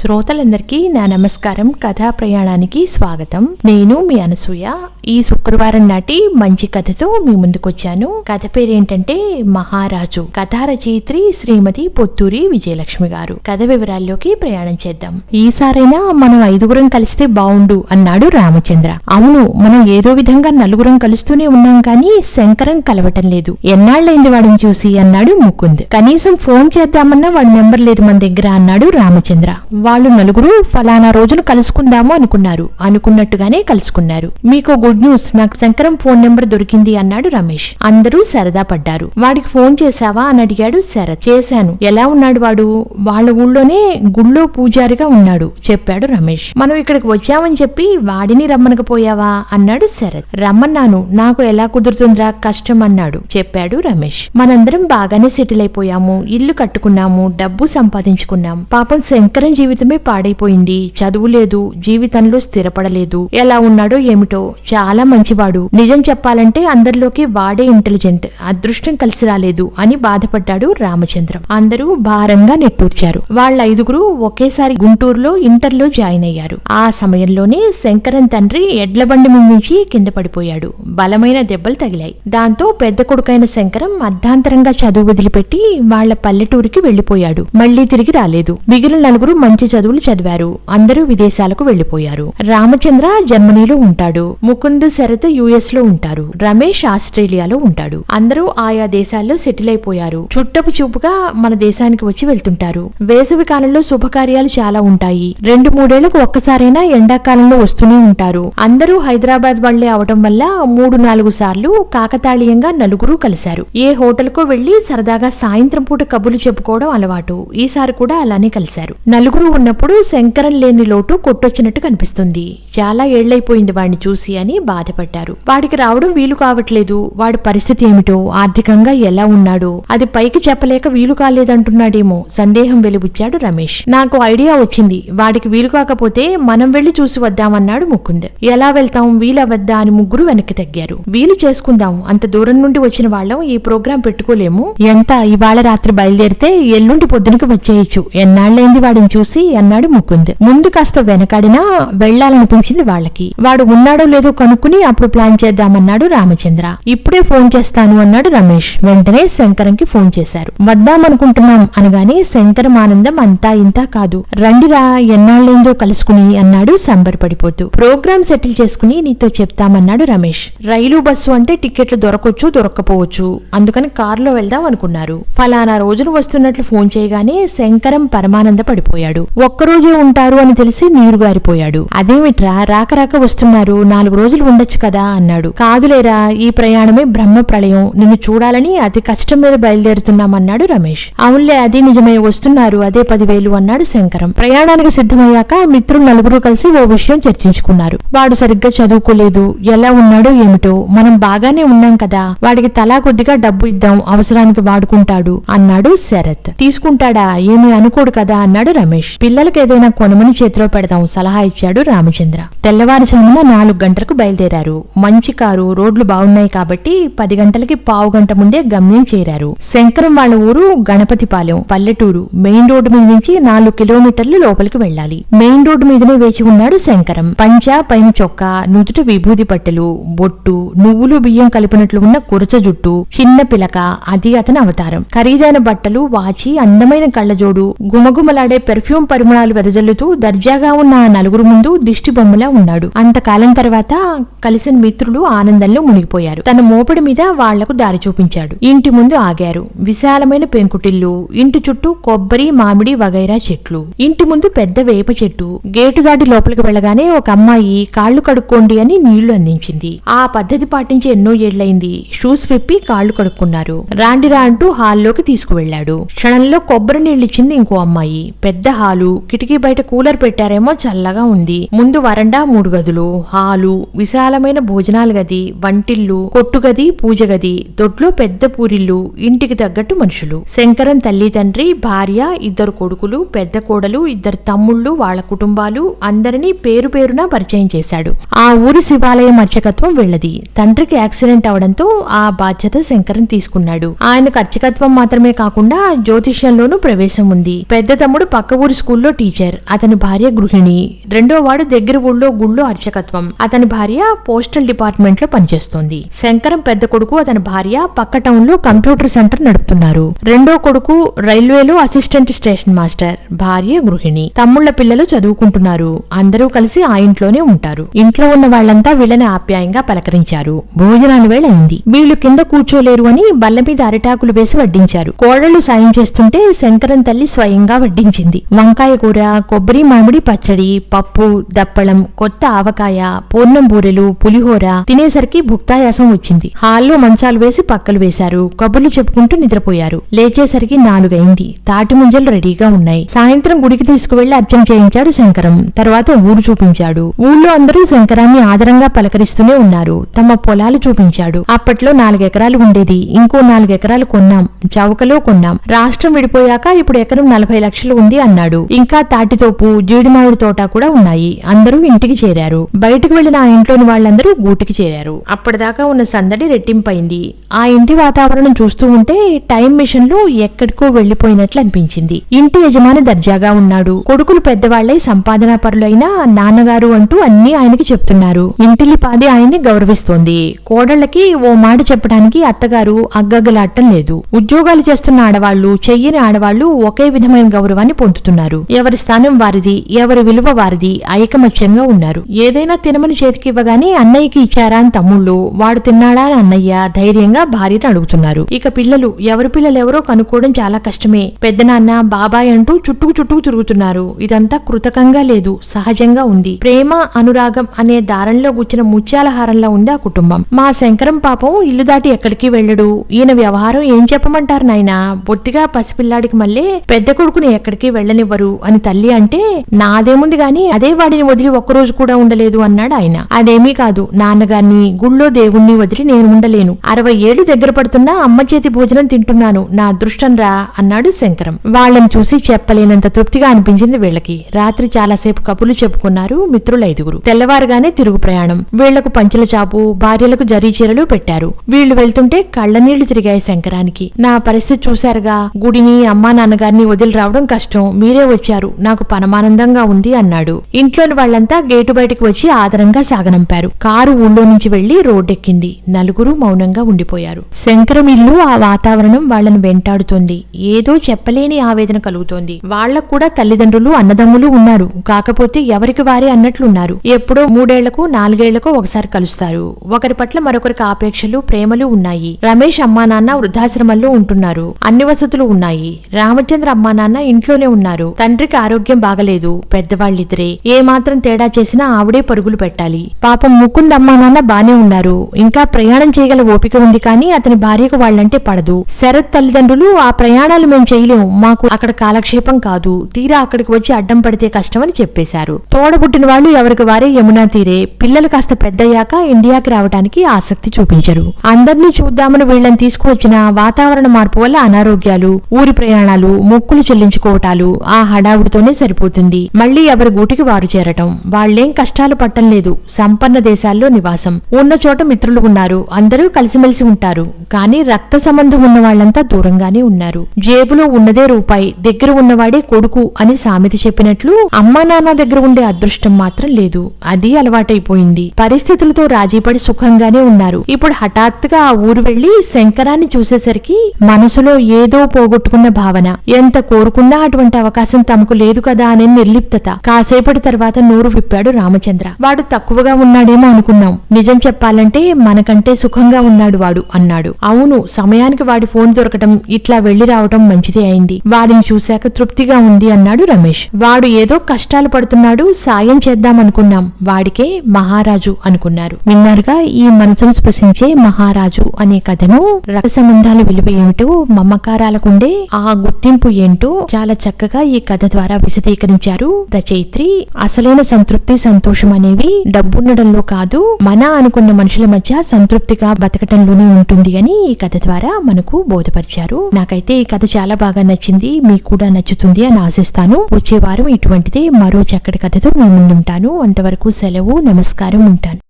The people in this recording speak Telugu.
శ్రోతలందరికీ నా నమస్కారం కథా ప్రయాణానికి స్వాగతం. నేను మీ అనసూయ. ఈ శుక్రవారం నాటి మంచి కథతో మీ ముందుకొచ్చాను. కథ పేరేంటంటే మహారాజు. కథా రచయిత్రి శ్రీమతి పొత్తూరి విజయలక్ష్మి గారు. కథ వివరాల్లోకి ప్రయాణం చేద్దాం. ఈసారైనా మనం ఐదుగురం కలిస్తే బావుండు అన్నాడు రామచంద్ర. అవును మనం ఏదో విధంగా నలుగురం కలుస్తూనే ఉన్నాం కానీ శంకరం కలవటం లేదు. ఎన్నాళ్ళైంది వాడిని చూసి? అన్నాడు ముకుంద్. కనీసం ఫోన్ చేద్దామన్నా వాడి నెంబర్ లేదు మన దగ్గర అన్నాడు రామచంద్ర. వాళ్ళు నలుగురు ఫలానా రోజును కలుసుకుందాము అనుకున్నారు. అనుకున్నట్టుగానే కలుసుకున్నారు. మీకు గుడ్ న్యూస్ నాకు శంకరం ఫోన్ నెంబర్ దొరికింది అన్నాడు రమేష్. అందరూ సరదా పడ్డారు. వాడికి ఫోన్ చేశావా? అని అడిగాడు శరత్ చేశాను. ఎలా ఉన్నాడు వాడు? వాళ్ళ ఊళ్ళోనే గుళ్ళో పూజారిగా ఉన్నాడు చెప్పాడు రమేష్. మనం ఇక్కడికి వచ్చామని చెప్పి వాడిని రమ్మనకపోయావా? అన్నాడు శరత్ రమ్మన్నాను. నాకు ఎలా కుదురుతుందిరా? కష్టం అన్నాడు చెప్పాడు రమేష్. మనందరం బాగానే సెటిల్ అయిపోయాము. ఇల్లు కట్టుకున్నాము. డబ్బు సంపాదించుకున్నాం. పాపం శంకరం జీవితమే పాడైపోయింది. చదువు లేదు జీవితంలో స్థిరపడలేదు. ఎలా ఉన్నాడో ఏమిటో చాలా మంచివాడు. నిజం చెప్పాలంటే అందరిలోకి వాడే ఇంటెలిజెంట్. అదృష్టం కలిసి రాలేదు అని బాధపడ్డాడు రామచంద్రం. అందరూ భారంగా నెట్టూర్చారు. వాళ్ళ ఐదుగురు ఒకేసారి గుంటూరులో ఇంటర్లో జాయిన్ అయ్యారు. ఆ సమయంలోనే శంకరన్ తండ్రి ఎడ్ల బండి నుంచి కింద పడిపోయాడు. బలమైన దెబ్బలు తగిలాయి. దాంతో పెద్ద కొడుకైన శంకరం అర్ధాంతరంగా చదువు వదిలిపెట్టి వాళ్ళ పల్లెటూరికి వెళ్ళిపోయాడు మళ్ళీ తిరిగి రాలేదు. మిగిలిన నలుగురు మంచి చదువులు చదివారు. అందరూ విదేశాలకు వెళ్ళిపోయారు రామచంద్ర జర్మనీలో ఉంటాడు. ముకుంద్ శరత్ యుఎస్లో ఉంటారు. రమేష్ ఆస్ట్రేలియాలో ఉంటాడు. అందరూ ఆయా దేశాల్లో సెటిల్ అయిపోయారు. చుట్టపు చూపుగా మన దేశానికి వచ్చి వెళ్తుంటారు. వేసవి కాలంలో శుభకార్యాలు చాలా ఉంటాయి. రెండు మూడేళ్ళకు ఒక్కసారైనా ఎండాకాలంలో వస్తూనే ఉంటారు. అందరూ హైదరాబాద్ వాళ్ళే అవడం వల్ల మూడు నాలుగు సార్లు కాకతాళీయంగా నలుగురు కలిశారు. ఏ హోటల్కో వెళ్ళి సరదాగా సాయంత్రం పూట కబుర్లు చెప్పుకోవడం అలవాటు. ఈసారి కూడా అలానే కలిశారు. నలుగురు ఉన్నప్పుడు శంకరం లేని లోటు కొట్టొచ్చినట్టు కనిపిస్తుంది. చాలా ఏళ్ళైపోయింది వాడిని చూసి అని బాధపడ్డారు. వాడికి రావడం వీలు కావట్లేదు. వాడి పరిస్థితి ఏమిటో ఆర్థికంగా ఎలా ఉన్నాడో అది పైకి చెప్పలేక వీలు కాలేదంటున్నాడేమో సందేహం వెలిబుచ్చాడు రమేష్. నాకు ఐడియా వచ్చింది. వాడికి వీలు కాకపోతే మనం వెళ్ళి చూసి వద్దామన్నాడు ముకుంద్. ఎలా వెళ్తాం వీలవద్దా అని ముగ్గురు వెనక్కి తగ్గారు. వీలు చేసుకుందాం. అంత దూరం నుండి వచ్చిన వాళ్ళం ఈ ప్రోగ్రాం పెట్టుకోలేము. ఎంత ఇవాళ రాత్రి బయలుదేరితే ఎల్లుండి పొద్దునకి వచ్చేయచ్చు. ఎన్నాళ్ళైంది వాడిని చూసి? అన్నాడు ముకుంద్. ముందు కాస్త వెనకాడినా వెళ్ళాలనిపించింది వాళ్ళకి. వాడు ఉన్నాడో లేదో కనుక్కుని అప్పుడు ప్లాన్ చేద్దామన్నాడు రామచంద్ర. ఇప్పుడే ఫోన్ చేస్తాను అన్నాడు రమేష్. వెంటనే శంకరంకి ఫోన్ చేశారు. వద్దామనుకుంటున్నాం అనగానే శంకరం ఆనందం అంతా ఇంతా కాదు. రండిరా ఎన్నాళ్ళేందో కలుసుకుని అన్నాడు సంబరపడిపోతూ ప్రోగ్రామ్ సెటిల్ చేసుకుని నీతో చెప్తామన్నాడు రమేష్. రైలు బస్సు అంటే టికెట్లు దొరకొచ్చు దొరక్కపోవచ్చు. అందుకని కారులో వెళ్దాం అనుకున్నారు. ఫలానా రోజున వస్తున్నట్లు ఫోన్ చేయగానే శంకరం పరమానంద పడిపోయాడు. ఒక్కరోజే ఉంటారు అని తెలిసి నీరు గారిపోయాడు. అదేమిట్రా? రాక రాక వస్తున్నారు. నాలుగు రోజులు ఉండొచ్చు కదా? అన్నాడు. కాదులేరా ఈ ప్రయాణమే బ్రహ్మ ప్రళయం. నిన్ను చూడాలని అతి కష్టం మీద బయలుదేరుతున్నామన్నాడు రమేష్. అవునులే అది నిజమే. వస్తున్నారు. అదే పదివేలు అన్నాడు శంకరం. ప్రయాణానికి సిద్ధమయ్యాక మిత్రులు నలుగురు కలిసి ఓ విషయం చర్చించుకున్నారు. వాడు సరిగ్గా చదువుకోలేదు. ఎలా ఉన్నాడో ఏమిటో? మనం బాగానే ఉన్నాం కదా. వాడికి తలా కొద్దిగా డబ్బు ఇద్దాం. అవసరానికి వాడుకుంటాడు అన్నాడు శరత్. తీసుకుంటాడా? ఏమీ అనుకోడు కదా అన్నాడు రమేష్. పిల్లలకు ఏదైనా కొనమని చేతిలో పెడదాం సలహా ఇచ్చాడు రామచంద్ర. తెల్లవారుజామున నాలుగు గంటలకు బయలుదేరారు. మంచి కారు రోడ్లు బాగున్నాయి కాబట్టి పది గంటలకి పావు గంట ముందే గమ్యం చేరారు. శంకరం వాళ్ళ ఊరు గణపతిపాలెం పల్లెటూరు. మెయిన్ రోడ్డు మీద నుంచి నాలుగు కిలోమీటర్లు లోపలికి వెళ్ళాలి. మెయిన్ రోడ్డు మీదనే వేచి ఉన్నాడు శంకరం. పంచా పైన చొక్కా నుదుట విభూది పట్టెలు బొట్టు నువ్వులు బియ్యం కలిపినట్లు ఉన్న కురచ జుట్టు చిన్న పిలక అది అతని అవతారం. ఖరీదైన బట్టలు వాచి అందమైన కళ్ళజోడు గుమగుమలాడే పెర్ఫ్యూమ్ పరిమళాలు వెదజల్లుతూ దర్జాగా ఉన్న ఆ నలుగురు ముందు దిష్టి బొమ్మలా ఉన్నాడు. అంతకాలం తర్వాత కలిసిన మిత్రులు ఆనందంలో మునిగిపోయారు. తన మోపడి మీద వాళ్ళకు దారి చూపించాడు. ఇంటి ముందు ఆగారు. విశాలమైన పెంకుటిల్లు ఇంటి చుట్టూ కొబ్బరి మామిడి వగైరా చెట్లు. ఇంటి ముందు పెద్ద వేప చెట్టు. గేటు దాటి లోపలికి వెళ్ళగానే ఒక అమ్మాయి కాళ్ళు కడుక్కోండి అని నీళ్ళు అందించింది. ఆ పద్ధతి పాటించి ఎన్నో ఏళ్ళైంది. షూస్ విప్పి కాళ్ళు కడుక్కున్నారు. రాండిరా అంటూ హాల్లోకి తీసుకువెళ్ళాడు క్షణంలో కొబ్బరి నీళ్ళిచ్చింది ఇచ్చింది ఇంకో అమ్మాయి. పెద్ద హాల్ కిటికీ బయట కూలర్ పెట్టారేమో చల్లగా ఉంది. ముందు వరండా మూడు గదులు హాలు విశాలమైన భోజనాల గది వంటిల్లు కొట్టు గది పూజ గది దొడ్లో పెద్ద పూరిల్లు ఇంటికి తగ్గట్టు మనుషులు. శంకరం తల్లి తండ్రి భార్య ఇద్దరు కొడుకులు పెద్ద కోడలు ఇద్దరు తమ్ముళ్ళు వాళ్ళ కుటుంబాలు అందరినీ పేరు పేరున పరిచయం చేశాడు. ఆ ఊరి శివాలయం అర్చకత్వం వెళ్ళది. తండ్రికి యాక్సిడెంట్ అవడంతో ఆ బాధ్యత శంకరం తీసుకున్నాడు. ఆయనకు అర్చకత్వం మాత్రమే కాకుండా జ్యోతిష్యంలోనూ ప్రవేశం ఉంది. పెద్ద తమ్ముడు పక్క ఊరి స్కూల్లో టీచర్ అతని భార్య గృహిణి. రెండో వాడు దగ్గర ఊళ్ళో గుళ్ళో అర్చకత్వం. అతని భార్య పోస్టల్ డిపార్ట్మెంట్లో పనిచేస్తోంది. శంకరం పెద్ద కొడుకు అతని భార్య పక్క టౌన్లో కంప్యూటర్ సెంటర్ నడుపుతున్నారు. రెండో కొడుకు రైల్వేలో అసిస్టెంట్ స్టేషన్ మాస్టర్ భార్య గృహిణి. తమ్ముళ్ళ పిల్లలు చదువుకుంటున్నారు. అందరూ కలిసి ఆ ఇంట్లోనే ఉంటారు. ఇంట్లో ఉన్న వాళ్ళంతా వీళ్ళని ఆప్యాయంగా పలకరించారు. భోజనాల వేళ అయింది వీళ్ళు కింద కూర్చోలేరు అని బల్ల మీద అరిటాకులు వేసి వడ్డించారు. కోడళ్ళు సాయం చేస్తుంటే శంకరం తల్లి స్వయంగా వడ్డించింది. వంకాయ కూర కొబ్బరి మామిడి పచ్చడి పప్పు దప్పడం కొత్త ఆవకాయ పూర్ణం బూరెలు పులిహోర తినేసరికి భుక్తాయాసం వచ్చింది. హాల్లో మంచాలు వేసి పక్కలు వేశారు. కబుర్లు చెప్పుకుంటూ నిద్రపోయారు. లేచేసరికి నాలుగైంది. తాటి ముంజలు రెడీగా ఉన్నాయి. సాయంత్రం గుడికి తీసుకువెళ్ళి అర్చన చేయించాడు శంకరం. తర్వాత ఊరు చూపించాడు. ఊళ్ళో అందరూ శంకరాన్ని ఆదరంగా పలకరిస్తూనే ఉన్నారు. తమ పొలాలు చూపించాడు. అప్పట్లో నాలుగెకరాలు ఉండేది. ఇంకో నాలుగెకరాలు కొన్నాం. చౌకలో కొన్నాం. రాష్ట్రం విడిపోయాక ఇప్పుడు ఎకరం నలభై లక్షలు ఉంది అన్నాడు. ఇంకా తాటితోపు జీడిమామిడి తోట కూడా ఉన్నాయి. అందరూ ఇంటికి చేరారు. బయటకు వెళ్ళిన ఆ ఇంట్లోని వాళ్ళందరూ గూటికి చేరారు. అప్పటిదాకా ఉన్న సందడి రెట్టింపైంది. ఆ ఇంటి వాతావరణం చూస్తూ ఉంటే టైం మిషన్లో ఎక్కడికో వెళ్ళిపోయినట్లు అనిపించింది. ఇంటి యజమాని దర్జాగా ఉన్నాడు. కొడుకులు పెద్దవాళ్ళై సంపాదనా పరులైన నాన్నగారు అంటూ అన్ని ఆయనకి చెప్తున్నారు. ఇంటిల్లిపాది ఆయన్ని గౌరవిస్తోంది. కోడళ్ళకి ఓ మాట చెప్పడానికి అత్తగారు అగ్గగ్గలాడటం లేదు. ఉద్యోగాలు చేస్తున్న ఆడవాళ్ళు చెయ్యని ఆడవాళ్ళు ఒకే విధమైన గౌరవాన్ని పొందుతున్నారు. ఎవరి స్థానం వారిది ఎవరి విలువ వారిది ఐకమత్యంగా ఉన్నారు. ఏదైనా తినమని చేతికి ఇవ్వగానే అన్నయ్యకి ఇచ్చారా అని తమ్ముళ్ళు వాడు తిన్నాడా అని అన్నయ్య ధైర్యంగా భార్యను అడుగుతున్నారు. ఇక పిల్లలు ఎవరి పిల్లలు ఎవరో కనుక్కోవడం చాలా కష్టమే. పెద్దనాన్న బాబాయ్ అంటూ చుట్టుకు చుట్టుకు తిరుగుతున్నారు. ఇదంతా కృతకంగా లేదు సహజంగా ఉంది. ప్రేమ అనురాగం అనే దారంలో గుచ్చిన ముత్యాలహారంలో ఉంది ఆ కుటుంబం. మా శంకరం పాపం ఇల్లు దాటి ఎక్కడికి వెళ్ళడు. ఈయన వ్యవహారం ఏం చెప్పమంటారు నాయనా? బొత్తిగా పసిపిల్లాడికి మళ్ళీ పెద్ద కొడుకుని ఎక్కడికి ఎవరు అని తల్లి అంటే నాదేముంది గాని అదే వాడిని వదిలి ఒక్కరోజు కూడా ఉండలేదు అన్నాడు ఆయన. అదేమీ కాదు నాన్నగారిని గుళ్ళో దేవుణ్ణి వదిలి నేను ఉండలేను. అరవై ఏళ్ళు దగ్గర పడుతున్నా అమ్మ చేతి భోజనం తింటున్నాను నా అదృష్టం రా అన్నాడు శంకరం. వాళ్ళని చూసి చెప్పలేనంత తృప్తిగా అనిపించింది వీళ్ళకి. రాత్రి చాలాసేపు కబుర్లు చెప్పుకున్నారు మిత్రులు ఐదుగురు. తెల్లవారుగానే తిరుగు ప్రయాణం. వీళ్ళకు పంచుల చాపు భార్యలకు జరీ చీరలు పెట్టారు. వీళ్ళు వెళ్తుంటే కళ్ళనీళ్ళు తిరిగాయి శంకరానికి. నా పరిస్థితి చూశారుగా. గుడిని అమ్మా నాన్నగారిని వదిలి రావడం కష్టం. మీరే వచ్చారు. నాకు పరమానందంగా ఉంది అన్నాడు. ఇంట్లోని వాళ్ళంతా గేటు బయటికి వచ్చి ఆదరంగా సాగనంపారు. కారు ఊళ్ళో నుంచి వెళ్ళి రోడ్డెక్కింది. నలుగురు మౌనంగా ఉండిపోయారు. శంకరం ఇల్లు ఆ వాతావరణం వాళ్ళని వెంటాడుతోంది. ఏదో చెప్పలేని ఆవేదన కలుగుతోంది. వాళ్ళకు కూడా తల్లిదండ్రులు అన్నదమ్ములు ఉన్నారు. కాకపోతే ఎవరికి వారే అన్నట్లున్నారు. ఎప్పుడో మూడేళ్ళకు నాలుగేళ్ళకు ఒకసారి కలుస్తారు. ఒకరి పట్ల మరొకరికి ఆపేక్షలు ప్రేమలు ఉన్నాయి. రమేష్ అమ్మా నాన్న వృద్ధాశ్రమంలో ఉంటున్నారు. అన్ని వసతులు ఉన్నాయి. రామచంద్ర అమ్మా నాన్న ఇంట్లోనే ఉన్నారు. తండ్రికి ఆరోగ్యం బాగలేదు పెద్దవాళ్ళిద్దరే. ఏ మాత్రం తేడా చేసినా ఆవిడే పరుగులు పెట్టాలి. పాపం ముకుంద్ అమ్మా నాన్న బానే ఉన్నారు. ఇంకా ప్రయాణం చేయగల ఓపిక ఉంది కానీ అతని భార్యకు వాళ్ళంటే పడదు. శరత్ తల్లిదండ్రులు ఆ ప్రయాణాలు మేం చేయలేం. మాకు అక్కడ కాలక్షేపం కాదు. తీరా అక్కడికి వచ్చి అడ్డం పడితే కష్టమని చెప్పేశారు. తోడబుట్టిన వాళ్ళు ఎవరికి వారే యమునా తీరే. పిల్లలు కాస్త పెద్దయ్యాక ఇండియాకి రావడానికి ఆసక్తి చూపించరు. అందర్నీ చూద్దామని వీళ్ళని తీసుకువచ్చిన వాతావరణ మార్పు వల్ల అనారోగ్యాలు ఊరి ప్రయాణాలు మొక్కులు చెల్లించుకోవటాలు ఆ హడావుడితోనే సరిపోతుంది. మళ్ళీ ఎవరి గూటికి వారు చేరటం. వాళ్ళేం కష్టాలు పట్టం లేదు. సంపన్న దేశాల్లో నివాసం. ఉన్న చోట మిత్రులు ఉన్నారు. అందరూ కలిసిమెలిసి ఉంటారు. కానీ రక్త సంబంధం ఉన్న వాళ్ళంతా దూరంగానే ఉన్నారు. జేబులో ఉన్నదే రూపాయి దగ్గర ఉన్నవాడే కొడుకు అని సామెత చెప్పినట్లు అమ్మా నాన్న దగ్గర ఉండే అదృష్టం మాత్రం లేదు. అది అలవాటైపోయింది. పరిస్థితులతో రాజీపడి సుఖంగానే ఉన్నారు. ఇప్పుడు హఠాత్తుగా ఆ ఊరు వెళ్ళి శంకరాన్ని చూసేసరికి మనసులో ఏదో పోగొట్టుకున్న భావన. ఎంత కోరుకున్నా అటువంటి అవకాశం అవకాశం తమకు లేదు కదా అనే నిర్లిప్తత. కాసేపటి తర్వాత నోరు విప్పాడు రామచంద్ర. వాడు తక్కువగా ఉన్నాడేమో అనుకున్నాం. నిజం చెప్పాలంటే మనకంటే సుఖంగా ఉన్నాడు వాడు అన్నాడు. అవును సమయానికి వాడి ఫోన్ దొరకటం ఇట్లా వెళ్ళి రావటం మంచిదే అయింది. వాడిని చూశాక తృప్తిగా ఉంది అన్నాడు రమేష్. వాడు ఏదో కష్టాలు పడుతున్నాడు సాయం చేద్దామనుకున్నాం వాడికే మహారాజు అనుకున్నారు. విన్నారుగా ఈ మనసును స్పృశించే మహారాజు అనే కథను రక్త సంబంధాల విలువ ఏమిటో మమకారాలకుండే ఆ గుర్తింపు ఏంటో చాలా చక్కగా ఈ కథ ద్వారా విశదీకరించారు. రచయిత్రి అసలైన సంతృప్తి సంతోషం అనేవి డబ్బుండడంలో కాదు మన అనుకున్న మనుషుల మధ్య సంతృప్తిగా బతకటంలోనే ఉంటుంది అని ఈ కథ ద్వారా మనకు బోధపరిచారు. నాకైతే ఈ కథ చాలా బాగా నచ్చింది మీకు కూడా నచ్చుతుంది అని ఆశిస్తాను. వచ్చే వారం ఇటువంటిదే మరో చక్కటి కథతో మీ ముందుంటాను. అంతవరకు సెలవు నమస్కారం ఉంటాను.